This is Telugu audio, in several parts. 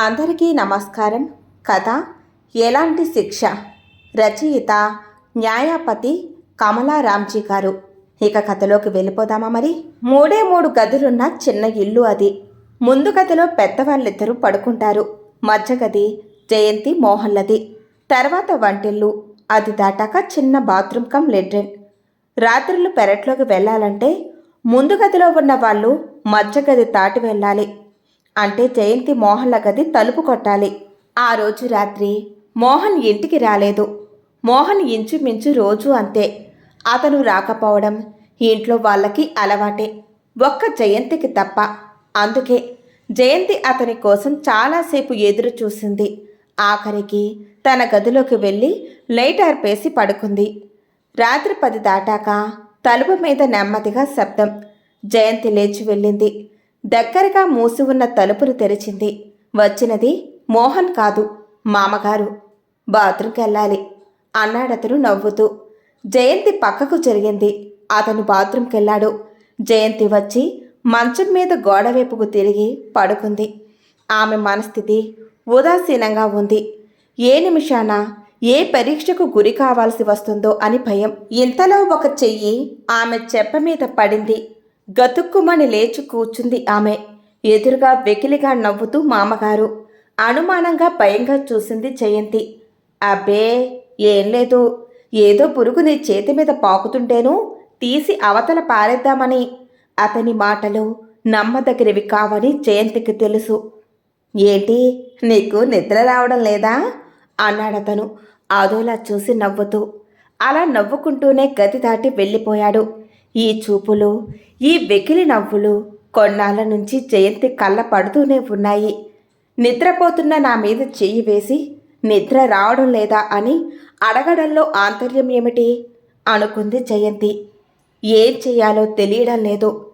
అందరికీ నమస్కారం. కథ ఎలాంటి శిక్ష? రచయిత న్యాయపతి కమలారాంజీ గారు. ఇక కథలోకి వెళ్ళిపోదామా మరి? మూడే మూడు గదులున్న చిన్న ఇల్లు అది. ముందు గదిలో పెద్దవాళ్ళిద్దరూ పడుకుంటారు. మధ్య గది జయంతి మోహన్లది. తర్వాత వంటిల్లు. అది దాటాక చిన్న బాత్రూమ్ కమ్ లెట్రిన్. రాత్రులు పెరట్లోకి వెళ్ళాలంటే ముందు గదిలో ఉన్న వాళ్ళు మధ్య గది దాటి వెళ్ళాలి. అంటే జయంతి మోహన్ల గది తలుపు కొట్టాలి. ఆ రోజు రాత్రి మోహన్ ఇంటికి రాలేదు. మోహన్ ఇంచుమించు రోజు అంతే. అతను రాకపోవడం ఇంట్లో వాళ్ళకి అలవాటే. ఒక్క జయంతికి తప్ప. అందుకే జయంతి అతని కోసం చాలాసేపు ఎదురు చూసింది. ఆఖరికి తన గదిలోకి వెళ్ళి లైట్ ఆర్పేసి పడుకుంది. రాత్రి పది దాటాక తలుపు మీద నెమ్మదిగా శబ్దం. జయంతి లేచి వెళ్ళింది. దగ్గరగా మూసి ఉన్న తలుపులు తెరిచింది. వచ్చినది మోహన్ కాదు మామగారు. బాత్రూంకి వెళ్ళాలి అన్నాడతను నవ్వుతూ. జయంతి పక్కకు జరిగింది. అతను బాత్రూంకి వెళ్ళాడు. జయంతి వచ్చి మంచం మీద గోడవైపుకు తిరిగి పడుకుంది. ఆమె మనస్థితి ఉదాసీనంగా ఉంది. ఏ నిమిషాన ఏ పరీక్షకు గురి కావాల్సి వస్తుందో అని భయం. ఇంతలో ఒక చెయ్యి ఆమె చెప్ప మీద పడింది. గతుక్కుమని లేచి కూర్చుంది ఆమె. ఎదురుగా వెకిలిగా నవ్వుతూ మామగారు. అనుమానంగా భయంగా చూసింది జయంతి. అబ్బే ఏం లేదు. ఏదో పురుగు నీ చేతి మీద పాకుతుంటేను తీసి అవతల పారేద్దామని. అతని మాటలు నమ్మదగినవి కావని జయంతికి తెలుసు. ఏంటి నీకు నిద్ర రావడం లేదా? అన్నాడతను అదోలా చూసి నవ్వుతూ. అలా నవ్వుకుంటూనే గది దాటి వెళ్ళిపోయాడు. ఈ చూపులు ఈ వెకిలి నవ్వులు కొన్నాళ్ళ నుంచి జయంతి కళ్ళ పడుతూనే ఉన్నాయి. నిద్రపోతున్న నా మీద చెయ్యి వేసి నిద్ర రావడం లేదా అని అడగడంలో ఆంతర్యం ఏమిటి? అనుకుంది జయంతి. ఏం చేయాలో తెలియడం లేదు.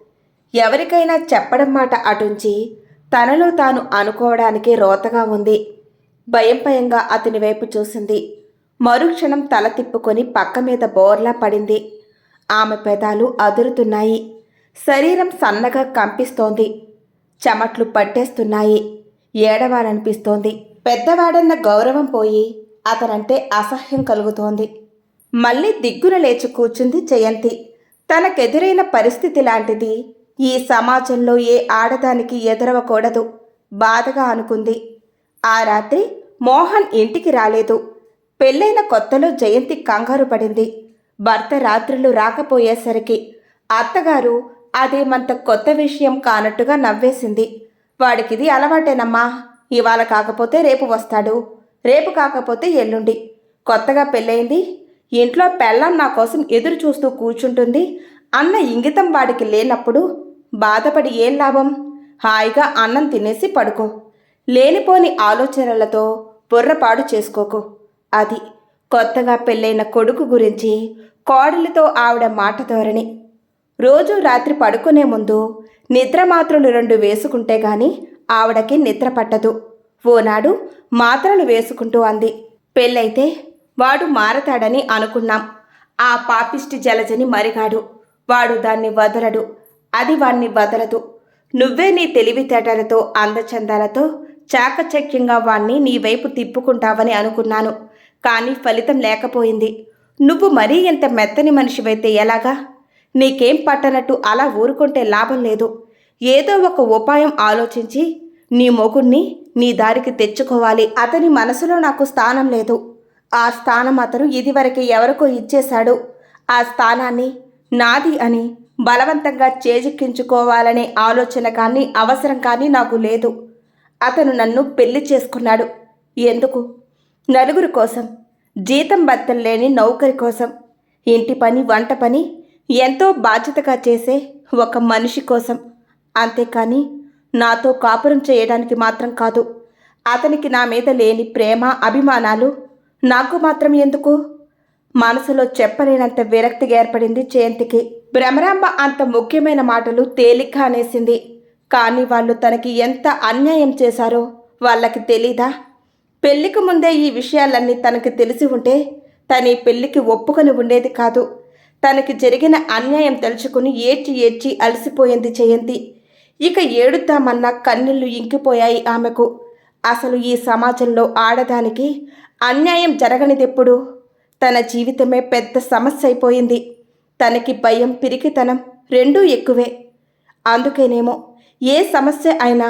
ఎవరికైనా చెప్పడం మాట అటుంచి తనలో తాను అనుకోవడానికే రోతగా ఉంది. భయం భయంగా అతని వైపు చూసింది. మరుక్షణం తల తిప్పుకొని పక్క మీద బోర్లా పడింది. ఆమె పెదాలు అదురుతున్నాయి. శరీరం సన్నగా కంపిస్తోంది. చెమట్లు పట్టేస్తున్నాయి. ఏడవాలనిపిస్తోంది. పెద్దవాడన్న గౌరవం పోయి అతనంటే అసహ్యం కలుగుతోంది. మళ్ళీ దిగ్గున లేచి కూర్చుంది జయంతి. తనకెదురైన పరిస్థితి లాంటిది. ఈ సమాజంలో ఏ ఆడదానికి ఎదురవకూడదు. బాధగా అనుకుంది. ఆ రాత్రి మోహన్ ఇంటికి రాలేదు. పెళ్ళైన కొత్తలో జయంతి కంగారు పడింది. భర్త రాత్రులు రాకపోయేసరికి అత్తగారు అదేమంత కొత్త విషయం కానట్టుగా నవ్వేసింది. వాడికిది అలవాటేనమ్మా. ఇవాళ కాకపోతే రేపు వస్తాడు. రేపు కాకపోతే ఎల్లుండి. కొత్తగా పెళ్ళయింది. ఇంట్లో పెళ్ళం నా కోసం ఎదురు చూస్తూ కూర్చుంటుంది. అన్న ఇంగితం వాడికి లేనప్పుడు బాధపడి ఏం లాభం? హాయిగా అన్నం తినేసి పడుకో. లేనిపోని ఆలోచనలతో బుర్రపాడు చేసుకోకు. అది కొత్తగా పెళ్ళైన కొడుకు గురించి కోడలితో ఆవిడ మాట ధోరణి. రోజు రాత్రి పడుకునే ముందు నిద్ర మాత్రలు రెండు వేసుకుంటే గాని ఆవిడకి నిద్ర పట్టదు. ఓనాడు మాత్రలు వేసుకుంటూ అంది. పెళ్ళైతే వాడు మారతాడని అనుకున్నాం. ఆ పాపిష్టి జలజని మరిగాడు. వాడు దాన్ని వదలడు. అది వాణ్ణి వదలదు. నువ్వే నీ తెలివితేటలతో అందచందాలతో చాకచక్యంగా వాణ్ణి నీ వైపు తిప్పుకుంటావని అనుకున్నాను. కానీ ఫలితం లేకపోయింది. నువ్వు మరీ ఎంత మెత్తని మనిషివైతే ఎలాగా? నీకేం పట్టనట్టు అలా ఊరుకుంటే లాభం లేదు. ఏదో ఒక ఉపాయం ఆలోచించి నీ మొగుణ్ణి నీ దారికి తెచ్చుకోవాలి. అతని మనసులో నాకు స్థానం లేదు. ఆ స్థానం అతను ఇదివరకు ఎవరికో ఇచ్చేశాడు. ఆ స్థానాన్ని నాది అని బలవంతంగా చేజిక్కించుకోవాలనే ఆలోచన కానీ అవసరం కానీ నాకు లేదు. అతను నన్ను పెళ్ళి చేసుకున్నాడు. ఎందుకు? నలుగురు కోసం జీతం బత్తలు లేని నౌకరి కోసం ఇంటి పని వంట పని ఎంతో బాధ్యతగా చేసే ఒక మనిషి కోసం. అంతేకాని నాతో కాపురం చేయడానికి మాత్రం కాదు. అతనికి నా మీద లేని ప్రేమ అభిమానాలు నాకు మాత్రం ఎందుకు? మనసులో చెప్పలేనంత విరక్తిగా ఏర్పడింది జయంతికి. భ్రమరాంబ అంత ముఖ్యమైన మాటలు తేలిక అనేసింది. కానీ వాళ్ళు తనకి ఎంత అన్యాయం చేశారో వాళ్ళకి తెలీదా? పెళ్ళికి ముందే ఈ విషయాలన్నీ తనకు తెలిసి ఉంటే తన ఈ పెళ్ళికి ఒప్పుకొని ఉండేది కాదు. తనకి జరిగిన అన్యాయం తలుచుకుని ఏడ్చి ఏడ్చి అలసిపోయింది జయంతి. ఇక ఏడుద్దామన్న కన్నీళ్ళు ఇంకిపోయాయి ఆమెకు. అసలు ఈ సమాజంలో ఆడదానికి అన్యాయం జరగనిదెప్పుడు? తన జీవితమే పెద్ద సమస్య అయిపోయింది తనకి భయం పిరికితనం రెండూ ఎక్కువే. అందుకేనేమో ఏ సమస్య అయినా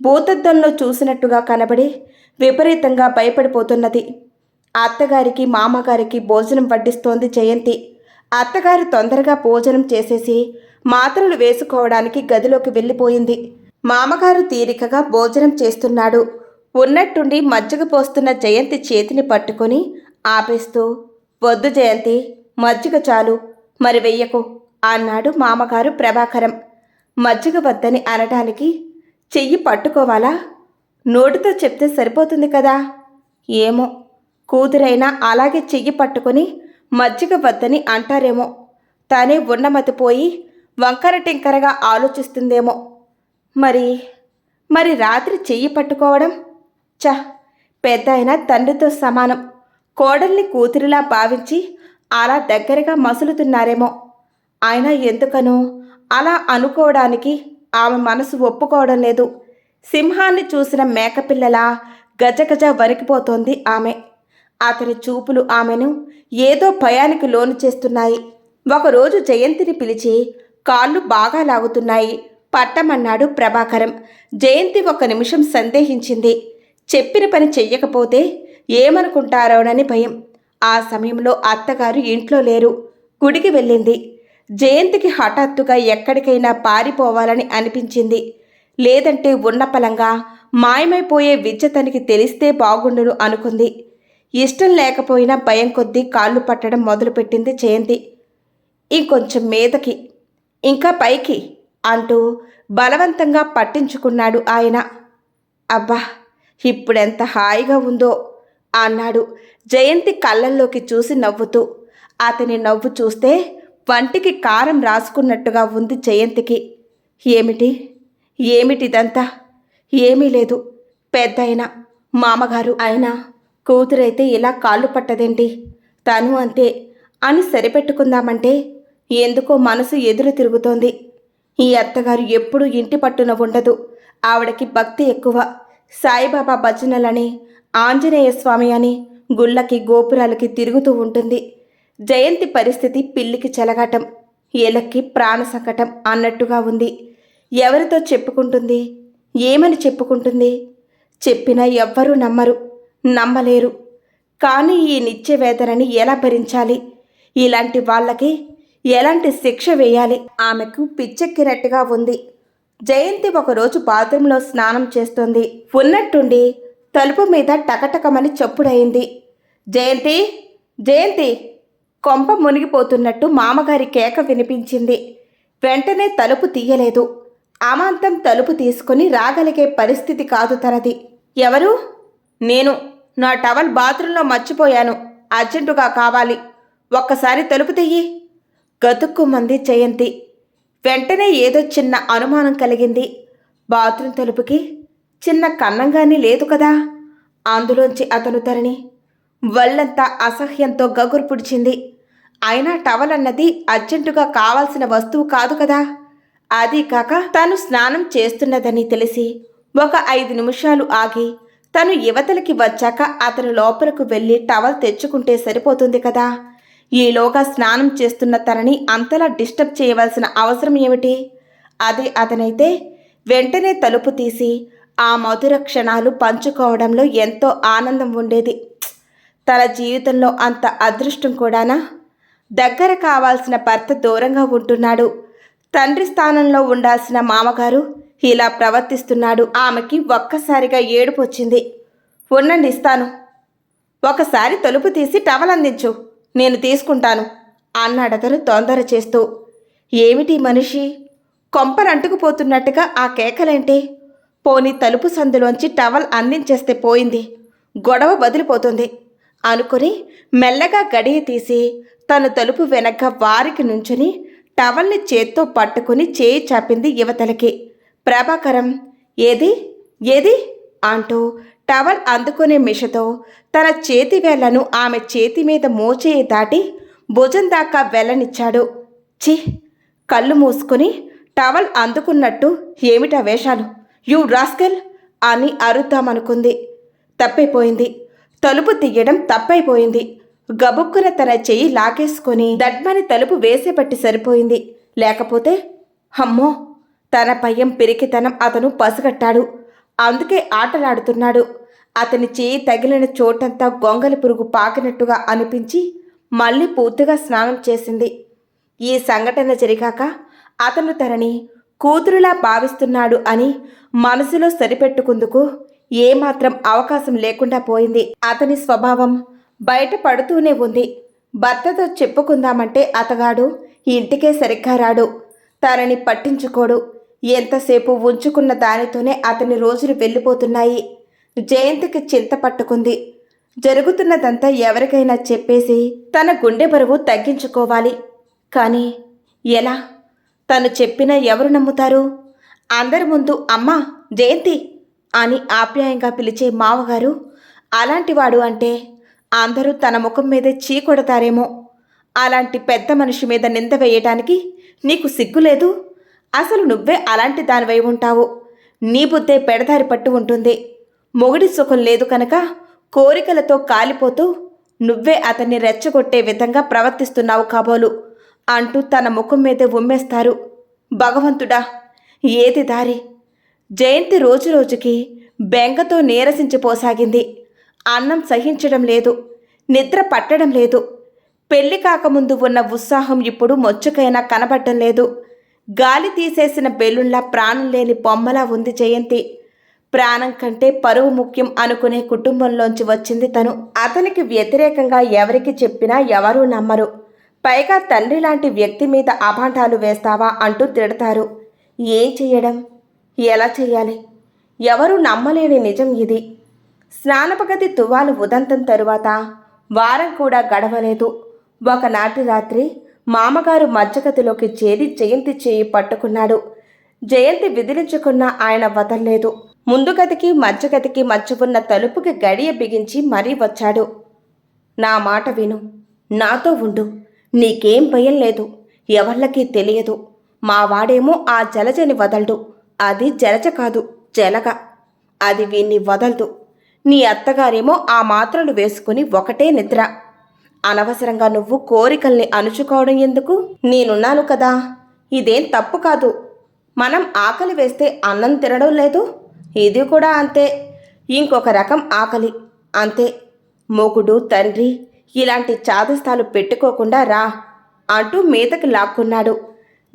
భూతద్దంలో చూసినట్టుగా కనబడి విపరీతంగా భయపడిపోతున్నది. అత్తగారికి మామగారికి భోజనం వడ్డిస్తోంది జయంతి. అత్తగారు తొందరగా భోజనం చేసేసి మాత్రలు వేసుకోవడానికి గదిలోకి వెళ్ళిపోయింది. మామగారు తీరికగా భోజనం చేస్తున్నాడు. ఉన్నట్టుండి మజ్జిగ పోస్తున్న జయంతి చేతిని పట్టుకొని ఆపేస్తూ వద్దు జయంతి మజ్జిగ చాలు మరి వెయ్యకు అన్నాడు మామగారు ప్రభాకరం. మజ్జిగ వద్దని అనడానికి చెయ్యి పట్టుకోవాలా? నోటితో చెప్తే సరిపోతుంది కదా? ఏమో కూతురైనా అలాగే చెయ్యి పట్టుకొని మజ్జిగ వద్దని అంటారేమో. తానే ఉన్నమతిపోయి వంకర టింకరగా ఆలోచిస్తుందేమో. మరి మరి రాత్రి చెయ్యి పట్టుకోవడం? చ పెద్ద అయిన తండ్రితో సమానం. కోడల్ని కూతురిలా భావించి అలా దగ్గరగా మసులుతున్నారేమో. ఆయన ఎందుకనో అలా అనుకోవడానికి ఆమె మనసు ఒప్పుకోవడం లేదు. సింహాన్ని చూసిన మేకపిల్లలా గజగజ వణికిపోతోంది ఆమె. అతని చూపులు ఆమెను ఏదో భయానికి లోను చేస్తున్నాయి. ఒకరోజు జయంతిని పిలిచి కాళ్ళు బాగా లాగుతున్నాయి. పట్టమన్నాడు ప్రభాకరం. జయంతి ఒక నిమిషం సందేహించింది. చెప్పిన పని చెయ్యకపోతే ఏమనుకుంటారోనని భయం. ఆ సమయంలో అత్తగారు ఇంట్లో లేరు. గుడికి వెళ్ళింది. జయంతికి హఠాత్తుగా ఎక్కడికైనా పారిపోవాలని అనిపించింది. లేదంటే ఉన్నపలంగా మాయమైపోయే విద్య తనకి తెలిస్తే బాగుండును అనుకుంది. ఇష్టం లేకపోయినా భయం కొద్దీ కాళ్ళు పట్టడం మొదలుపెట్టింది జయంతి. ఇంకొంచెం మీదకి ఇంకా పైకి అంటూ బలవంతంగా పట్టించుకున్నాడు ఆయన. అబ్బా ఇప్పుడెంత హాయిగా ఉందో అన్నాడు జయంతి కళ్ళల్లోకి చూసి నవ్వుతూ. అతని నవ్వు చూస్తే వంటికి కారం రాసుకున్నట్టుగా ఉంది జయంతికి. ఏమిటి? ఏమిటిదంతా? ఏమీ లేదు. పెద్ద అయినా మామగారు. అయినా కూతురైతే ఇలా కాళ్ళు పట్టదేంటి? తను అంతే అని సరిపెట్టుకుందామంటే ఎందుకో మనసు ఎదురు తిరుగుతోంది. ఈ అత్తగారు ఎప్పుడూ ఇంటి పట్టున ఉండదు. ఆవిడకి భక్తి ఎక్కువ. సాయిబాబా భజనలని ఆంజనేయ స్వామి అని గుళ్ళకి గోపురాలకి తిరుగుతూ ఉంటుంది. జయంతి పరిస్థితి పిల్లికి చెలగాటం ఏలక్కి ప్రాణ సంకటం అన్నట్టుగా ఉంది. ఎవరితో చెప్పుకుంటుంది? ఏమని చెప్పుకుంటుంది? చెప్పినా ఎవ్వరూ నమ్మరు నమ్మలేరు. కానీ ఈ నిత్య వేదనని ఎలా భరించాలి? ఇలాంటి వాళ్ళకి ఎలాంటి శిక్ష వేయాలి? ఆమెకు పిచ్చెక్కినట్టుగా ఉంది. జయంతి ఒకరోజు బాత్రూంలో స్నానం చేస్తుంది. ఉన్నట్టుండి తలుపు మీద టకటకమని చప్పుడయింది. జయంతి జయంతి! కొంప మునిగిపోతున్నట్టు మామగారి కేక వినిపించింది. వెంటనే తలుపు తీయలేదు. అమాంతం తలుపు తీసుకుని రాగలిగే పరిస్థితి కాదు తనది. ఎవరు? నేను. నా టవల్ బాత్రూంలో మర్చిపోయాను. అర్జెంటుగా కావాలి. ఒక్కసారి తలుపు తెయ్యి గతుక్కుమంది జయంతి. వెంటనే ఏదో చిన్న అనుమానం కలిగింది. బాత్రూం తలుపుకి చిన్న కన్నంగాని లేదు కదా? అందులోంచి అతను తరణి వల్లంతా అసహ్యంతో గగురు పుడిచింది. అయినా టవల్ అన్నది అర్జెంటుగా కావాల్సిన వస్తువు కాదు కదా. అది కాక తను స్నానం చేస్తున్నదని తెలిసి ఒక ఐదు నిమిషాలు ఆగి తను యువతలకి వచ్చాక అతను లోపలకు వెళ్ళి టవల్ తెచ్చుకుంటే సరిపోతుంది కదా. ఈలోగా స్నానం చేస్తున్న తనని అంతలా డిస్టర్బ్ చేయవలసిన అవసరం ఏమిటి? అదే అతనైతే వెంటనే తలుపు తీసి ఆ మధుర క్షణాలు పంచుకోవడంలో ఎంతో ఆనందం ఉండేది. తన జీవితంలో అంత అదృష్టం కూడానా? దగ్గర కావాల్సిన భర్త దూరంగా ఉంటున్నాడు. తండ్రి స్థానంలో ఉండాల్సిన మామగారు ఇలా ప్రవర్తిస్తున్నాడు. ఆమెకి ఒక్కసారిగా ఏడుపు వచ్చింది. ఉండండి ఇస్తాను. ఒకసారి తలుపు తీసి టవల్ అందించు. నేను తీసుకుంటాను అన్నాడతను తొందర చేస్తూ. ఏమిటి మనిషి? కొంపరంటుకుపోతున్నట్టుగా ఆ కేకలేంటి? పోని తలుపు సందులోంచి టవల్ అందించేస్తే పోయింది. గొడవ బదిలిపోతుంది. అనుకుని మెల్లగా గడియ తీసి తను తలుపు వెనక వారికి నుంచుని టవల్ని చేత్తో పట్టుకుని చేయి చాపింది యువతలకి. ప్రభాకరం ఏది? ఏది? అంటూ టవల్ అందుకునే మిషతో తన చేతి వేళ్ళను ఆమె చేతి మీద మోచేయి దాటి భుజం దాకా వెళ్ళనిచ్చాడు. చి కళ్ళు మూసుకుని టవల్ అందుకున్నట్టు ఏమిటా వేషాలు? You rascal! అని అరుద్దామనుకుంది. తప్పిపోయింది. తలుపు తీయడం తప్పైపోయింది. గబుక్కున తన చెయ్యి లాగేసుకుని దడ్మని తలుపు వేసేపట్టి సరిపోయింది. లేకపోతే అమ్మో! తన పయ్యం పిరికితనం అతను పసిగట్టాడు. అందుకే ఆటలాడుతున్నాడు. అతని చేయి తగిలిన చోటంతా గొంగలి పురుగు పాకినట్టుగా అనిపించి మళ్ళీ పూర్తిగా స్నానం చేసింది. ఈ సంఘటన జరిగాక అతను తనని కూతురులా భావిస్తున్నాడు అని మనసులో సరిపెట్టుకుందుకు ఏమాత్రం అవకాశం లేకుండా పోయింది. అతని స్వభావం బయట పడుతూనే ఉంది. భర్తతో చెప్పుకుందామంటే అతగాడు ఇంటికే సరిగ్గా రాడు. తనని పట్టించుకోడు. ఎంతసేపు ఉంచుకున్న దానితోనే అతని రోజులు వెళ్ళిపోతున్నాయి. జయంతికి చింత పట్టుకుంది. జరుగుతున్నదంతా ఎవరికైనా చెప్పేసి తన గుండె బరువు తగ్గించుకోవాలి. కానీ ఎలా? తను చెప్పినా ఎవరు నమ్ముతారు? అందరి ముందు అమ్మ జయంతి! అని ఆప్యాయంగా పిలిచే మామగారు అలాంటివాడు అంటే అందరూ తన ముఖం మీదే చీకొడతారేమో. అలాంటి పెద్ద మనిషి మీద నింద వేయటానికి నీకు సిగ్గులేదు అసలు నువ్వే అలాంటి దానివై ఉంటావు. నీ బుద్ధే పెడదారి పట్టు ఉంటుంది. మొగుడి సుఖం లేదు కనుక కోరికలతో కాలిపోతూ నువ్వే అతన్ని రెచ్చగొట్టే విధంగా ప్రవర్తిస్తున్నావు కాబోలు అంటూ తన ముఖం మీదే ఉమ్మేస్తారు. భగవంతుడా ఏది దారి? జయంతి రోజురోజుకి బెంగతో నీరసించిపోసాగింది. అన్నం సహించడం లేదు నిద్ర పట్టడం లేదు. పెళ్ళి కాకముందు ఉన్న ఉత్సాహం ఇప్పుడు మొచ్చుకైనా కనబడటం లేదు. గాలి తీసేసిన బెలూన్లా ప్రాణం లేని బొమ్మలా ఉంది జయంతి. ప్రాణం కంటే పరువు ముఖ్యం అనుకునే కుటుంబంలోంచి వచ్చింది తను. అతనికి వ్యతిరేకంగా ఎవరికి చెప్పినా ఎవరూ నమ్మరు. పైగా తండ్రి లాంటి వ్యక్తి మీద అభాండాలు వేస్తావా అంటూ తిడతారు. ఏం చేయడం ఎలా చేయాలి? ఎవరూ నమ్మలేని నిజం ఇది. స్నానపగతి తువాలు ఉదంతం తరువాత వారం కూడా గడవలేదు. ఒకనాటి రాత్రి మామగారు మధ్యగతిలోకి చేరి జయంతి చేయి పట్టుకున్నాడు. జయంతి విదిలించుకున్న ఆయన వదల్లేదు. ముందు గదికి మధ్యగతికి మధ్య ఉన్న తలుపుకి గడియ బిగించి మరీ వచ్చాడు. నా మాట విను. నాతో ఉండు. నీకేం భయం లేదు. ఎవళ్ళకీ తెలియదు. మా వాడేమో ఆ జలజని వదలడు. అది జలచ కాదు జలగ. అది వీణ్ణి వదలదు. నీ అత్తగారేమో ఆ మాత్రలు వేసుకుని ఒకటే నిద్ర. అనవసరంగా నువ్వు కోరికల్ని అణుచుకోవడం ఎందుకు? నేనున్నాను కదా. ఇదేం తప్పు కాదు. మనం ఆకలి వేస్తే అన్నం తినడం లేదు. ఇది కూడా అంతే. ఇంకొక రకం ఆకలి. అంతే. మొగుడు తండ్రి ఇలాంటి చాదస్తాలు పెట్టుకోకుండా రా అంటూ మీదకి లాక్కున్నాడు.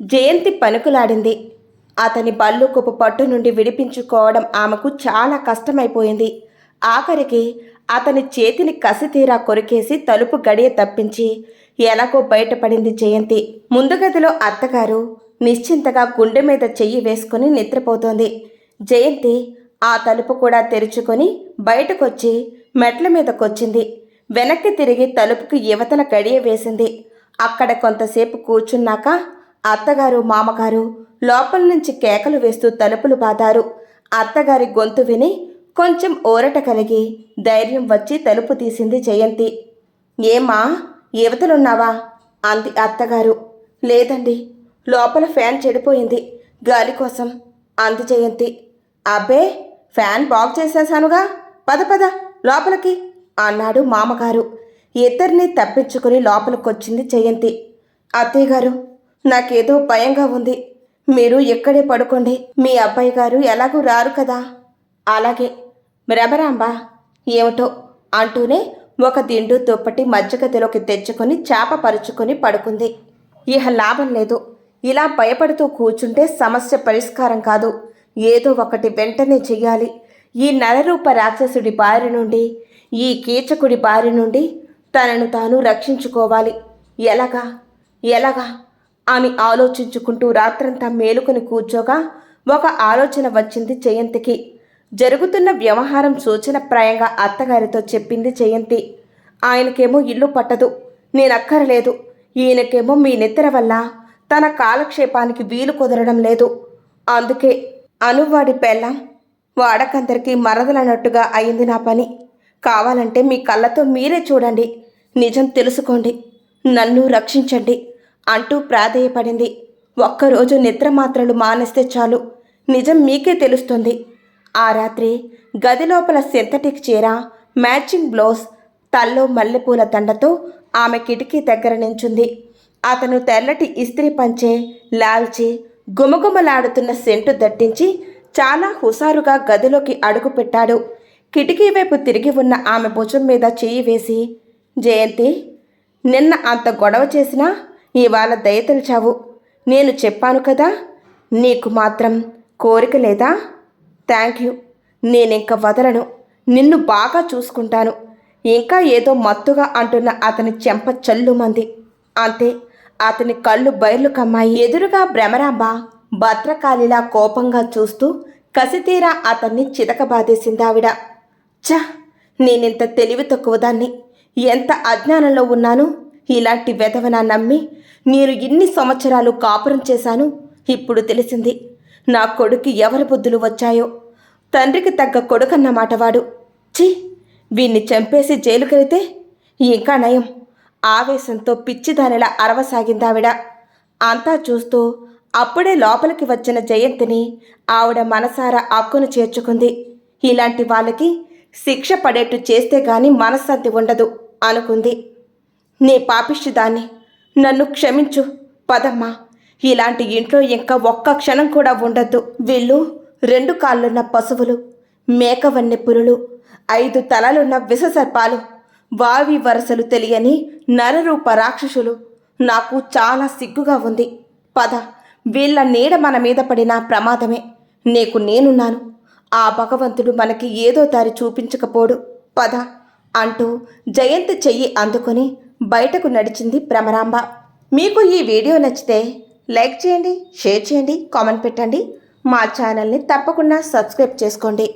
జయంతి పనుకులాడింది అతని బల్లుకుపు పట్టు నుండి విడిపించుకోవడం ఆమెకు చాలా కష్టమైపోయింది. ఆఖరికి అతని చేతిని కసితీరా కొరికేసి తలుపు గడియ తప్పించి ఎలాగో బయటపడింది జయంతి. ముందు గదిలో అత్తగారు నిశ్చింతగా గుండె మీద చెయ్యి వేసుకుని నిద్రపోతోంది. జయంతి ఆ తలుపు కూడా తెరుచుకొని బయటకొచ్చి మెట్ల మీదకొచ్చింది. వెనక్కి తిరిగి తలుపుకి యువతల గడియ వేసింది. అక్కడ కొంతసేపు కూర్చున్నాక అత్తగారు మామగారు లోపల నుంచి కేకలు వేస్తూ తలుపులు బాదారు అత్తగారి గొంతు విని కొంచెం ఊరట కలిగి ధైర్యం వచ్చి తలుపు తీసింది జయంతి. ఏమా యువతలున్నావా అంది అత్తగారు. లేదండి లోపల ఫ్యాన్ చెడిపోయింది. గాలి కోసం అంది జయంతి. అబ్బే ఫ్యాన్ బాగు చేసేశానుగా. పద పద లోపలికి అన్నాడు మామగారు. ఇద్దరిని తప్పించుకుని లోపలికొచ్చింది జయంతి. అత్తయ్య గారు నాకేదో భయంగా ఉంది. మీరు ఇక్కడే పడుకోండి. మీ అబ్బాయి గారు ఎలాగూ రారు కదా. అలాగే. రమరాంబా ఏమిటో అంటూనే ఒక దిండు దుప్పటి మజ్జిగదిలోకి తెచ్చుకొని చేప పరుచుకొని పడుకుంది. ఇహ లాభం లేదు. ఇలా భయపడుతూ కూర్చుంటే సమస్య పరిష్కారం కాదు. ఏదో ఒకటి వెంటనే చెయ్యాలి. ఈ నరరూప రాక్షసుడి బారి నుండి ఈ కీచకుడి బారి నుండి తనను తాను రక్షించుకోవాలి. ఎలాగా? ఎలాగా? అని ఆలోచించుకుంటూ రాత్రంతా మేలుకొని కూర్చోగా ఒక ఆలోచన వచ్చింది జయంతికి. జరుగుతున్న వ్యవహారం సూచనప్రాయంగా అత్తగారితో చెప్పింది జయంతి. ఆయనకేమో ఇల్లు పట్టదు నేనక్కరలేదు. ఈయనకేమో మీ నిద్ర వల్ల తన కాలక్షేపానికి వీలు కుదరడం లేదు. అందుకే అనువాడి పెళ్ళం వాడకందరికీ మరదలన్నట్టుగా అయింది నా పని. కావాలంటే మీ కళ్ళతో మీరే చూడండి. నిజం తెలుసుకోండి. నన్ను రక్షించండి. అంటూ ప్రాధేయపడింది. ఒక్కరోజు నిద్ర మాత్రలు మానేస్తే చాలు. నిజం మీకే తెలుస్తుంది. ఆ రాత్రి గది లోపల సింథటిక్ చీర మ్యాచింగ్ బ్లౌజ్ తల్లో మల్లెపూల దండతో ఆమె కిటికీ దగ్గర నించుంది. అతను తెల్లటి ఇస్త్రీ పంచే లాల్చి గుమగుమలాడుతున్న సెంటు దట్టించి చాలా హుషారుగా గదిలోకి అడుగుపెట్టాడు కిటికీ వైపు తిరిగి ఉన్న ఆమె భుజం మీద చెయ్యి వేసి జయంతి నిన్న అంత గొడవ చేసినా ఇవాళ దయ తెలిచావు నేను చెప్పాను కదా నీకు మాత్రం కోరిక లేదా? Thank you. నేనింక వదలను. నిన్ను బాగా చూసుకుంటాను. ఇంకా ఏదో మత్తుగా అంటున్న అతని చెంప చల్లుమంది. అంతే అతని కళ్ళు బయర్లు కమ్మాయి. ఎదురుగా భ్రమరాంబ భద్రకాళిలా కోపంగా చూస్తూ కసితీరా అతన్ని చితకబాదేసిందావిడ. చ నేనింత తెలివి తక్కువదాన్ని. ఎంత అజ్ఞానంలో ఉన్నాను? ఇలాంటి వెధవన నమ్మి నేను ఇన్ని సంవత్సరాలు కాపురం చేశాను ఇప్పుడు తెలిసింది. నా కొడుకు ఎవరి బుద్ధులు వచ్చాయో? తండ్రికి తగ్గ కొడుకన్నమాట వాడు ఛీ! వీణ్ణి చంపేసి జైలుకెళితే ఇంకా నయం. ఆవేశంతో పిచ్చిదానిలా అరవసాగిందావిడ. అంతా చూస్తూ అప్పుడే లోపలికి వచ్చిన జయంతిని ఆవిడ మనసారా అక్కును చేర్చుకుంది. ఇలాంటి వాళ్ళకి శిక్ష పడేట్టు చేస్తే గాని మనశ్శాంతి ఉండదు అనుకుంది. నీ పాపిష్టిదాన్ని. నన్ను క్షమించు. పదమ్మా. ఇలాంటి ఇంట్లో ఇంకా ఒక్క క్షణం కూడా ఉండద్దు. వీళ్ళు రెండు కాళ్ళున్న పశువులు మేకవన్నె పురులు ఐదు తలలున్న విషసర్పాలు వావి వరసలు తెలియని నరరూప రాక్షసులు. నాకు చాలా సిగ్గుగా ఉంది. పద. వీళ్ళ నీడ మన మీద పడిన ప్రమాదమే. నీకు నేనున్నాను. ఆ భగవంతుడు మనకి ఏదో దారి చూపించకపోడు. పద. అంటూ జయంతి చెయ్యి అందుకొని బయటకు నడిచింది భ్రమరాంబ. మీకు ఈ వీడియో నచ్చితే లైక్ చేయండి షేర్ చేయండి కామెంట్ పెట్టండి. మా ఛానల్ని తప్పకుండా సబ్స్క్రైబ్ చేసుకోండి.